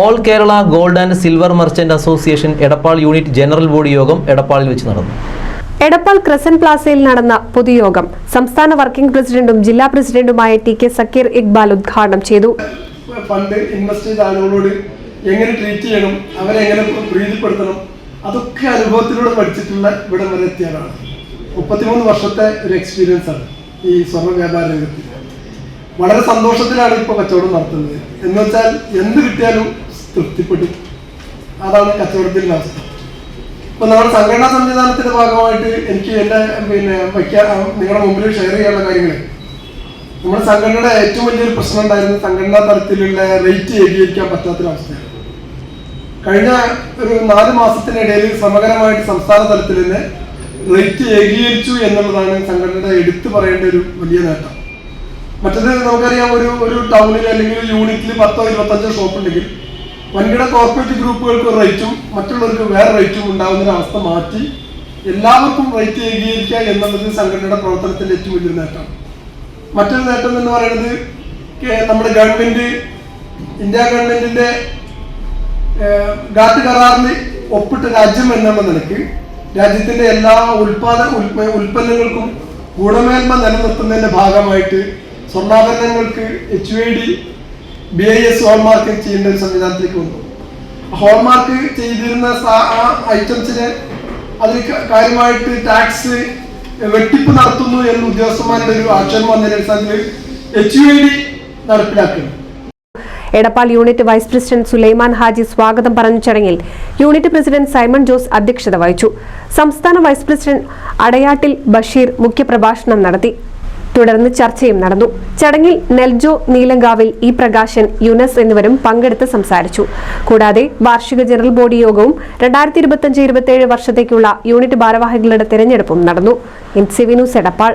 All Kerala gold and silver merchant association Edappal unit general body യോഗം എടപ്പാളിൽ വെച്ച് നടന്നു എടപ്പാൾ ക്രസന്റ് പ്ലാസയിൽ നടന്ന പൊതുയോഗം സംസ്ഥാന വർക്കിംഗ് പ്രസിഡന്റും ജില്ലാ പ്രസിഡന്റുമായ ടി കെ സക്കീർ ഇക്ബാൽ ഉദ്ഘാടനം ചെയ്തു. ഫണ്ട് ഇൻവെസ്റ്റ് ചെയ്ത ആളുകളോട് എങ്ങനെ ട്രീറ്റ് ചെയ്യണം അവരെ എങ്ങനെ പ്രീതിപ്പെടുത്തണം അതൊക്കെ അനുഭവത്തിലൂടെ പഠിച്ചിട്ടുള്ള ഇവിടം വരെ എത്തിയതാണ്. മുപ്പത്തിമൂന്ന് വർഷത്തെ ഒരു എക്സ്പീരിയൻസ് ആണ് ഈ സ്വർണ വ്യാപാര രംഗത്ത്. വളരെ സന്തോഷത്തിലാണ് ഇപ്പോൾ കച്ചവടം നടത്തുന്നത്. എന്ന് വെച്ചാൽ എന്ത് കിട്ടിയാലും തൃപ്തിപ്പെടും. അതാണ് കച്ചവടത്തിന്റെ അവസ്ഥ. ഇപ്പൊ നമ്മുടെ സംഘടനാ സംവിധാനത്തിന്റെ ഭാഗമായിട്ട് എനിക്ക് എന്റെ പിന്നെ വയ്ക്കാൻ നിങ്ങളുടെ മുമ്പിൽ ഷെയർ ചെയ്യാനുള്ള കാര്യങ്ങൾ നമ്മുടെ സംഘടനയുടെ ഏറ്റവും വലിയൊരു പ്രശ്നം ഉണ്ടായിരുന്നത് സംഘടനാ തലത്തിലുള്ള റേറ്റ് ഏകീകരിക്കാൻ പറ്റാത്തൊരവസ്ഥയാണ് കഴിഞ്ഞ ഒരു നാല് മാസത്തിനിടയിൽ സമഗ്രമായിട്ട് സംസ്ഥാന തലത്തിൽ തന്നെ റേറ്റ് ഏകീകരിച്ചു എന്നുള്ളതാണ് സംഘടനയുടെ എടുത്തു പറയേണ്ട ഒരു വലിയ നേട്ടം. മറ്റത് നമുക്കറിയാം ഒരു ഒരു ടൗണിൽ അല്ലെങ്കിൽ യൂണിറ്റിൽ പത്തോ ഇരുപത്തഞ്ചോ ഷോപ്പ് ഉണ്ടെങ്കിൽ വൻകിട കോർപ്പറേറ്റ് ഗ്രൂപ്പുകൾക്ക് റേറ്റും മറ്റുള്ളവർക്ക് വേറെ റേറ്റും ഉണ്ടാകുന്ന ഒരു അവസ്ഥ മാറ്റി എല്ലാവർക്കും റേറ്റ് ഏകീകരിക്കുക എന്നുള്ളത് സംഘടനയുടെ പ്രവർത്തനത്തിന്റെ ഏറ്റവും വലിയൊരു നേട്ടമാണ് മറ്റൊരു നേട്ടം എന്ന് പറയുന്നത് നമ്മുടെ ഗവൺമെന്റ് ഇന്ത്യ ഗവൺമെന്റിന്റെ ഗാട്ട് കരാറിന് ഒപ്പിട്ട രാജ്യം എന്നുള്ള നിലയ്ക്ക് രാജ്യത്തിന്റെ എല്ലാ ഉൽപാദന ഉൽപ്പന്നങ്ങൾക്കും ഗുണമേന്മ നിലനിർത്തുന്നതിന്റെ ഭാഗമായിട്ട് സ്വർണാഭരണങ്ങൾക്ക് H I D B I S hallmark ചെയ്യേണ്ട ഒരു സംവിധാനത്തിലേക്ക് വന്നു. ഹോൾമാർക്ക് ചെയ്തിരുന്ന ആ ഐറ്റംസിന് അതിൽ കാര്യമായിട്ട് ടാക്സ് വെട്ടിപ്പ് നടത്തുന്നു എന്ന് ഉദ്യോഗസ്ഥന്മാരുടെ ഒരു ആക്ഷേപം വന്നതിന്റെ അടിസ്ഥാനത്തിൽ എച്ച് യു ഡി നടപ്പിലാക്കുന്നു. Edappal unit vice president Sulaiman Haji സ്വാഗതം പറഞ്ഞ ചടങ്ങിൽ യൂണിറ്റ് പ്രസിഡന്റ് സൈമൺ ജോസ് അധ്യക്ഷത വഹിച്ചു. സംസ്ഥാന വൈസ് പ്രസിഡന്റ് അടയാട്ടിൽ ബഷീർ മുഖ്യപ്രഭാഷണം നടത്തി. തുടർന്ന് ചർച്ചയും നടന്നു. ചടങ്ങിൽ നെൽജോ നീലങ്കാവിൽ ഇ പ്രകാശൻ യുനസ് എന്നിവരും പങ്കെടുത്ത് സംസാരിച്ചു. കൂടാതെ വാർഷിക ജനറൽ ബോഡി യോഗവും രണ്ടായിരത്തി ഇരുപത്തിയഞ്ച് ഇരുപത്തിയേഴ് വർഷത്തേക്കുള്ള യൂണിറ്റ് ഭാരവാഹികളുടെ തെരഞ്ഞെടുപ്പും നടന്നു. N C Edappal.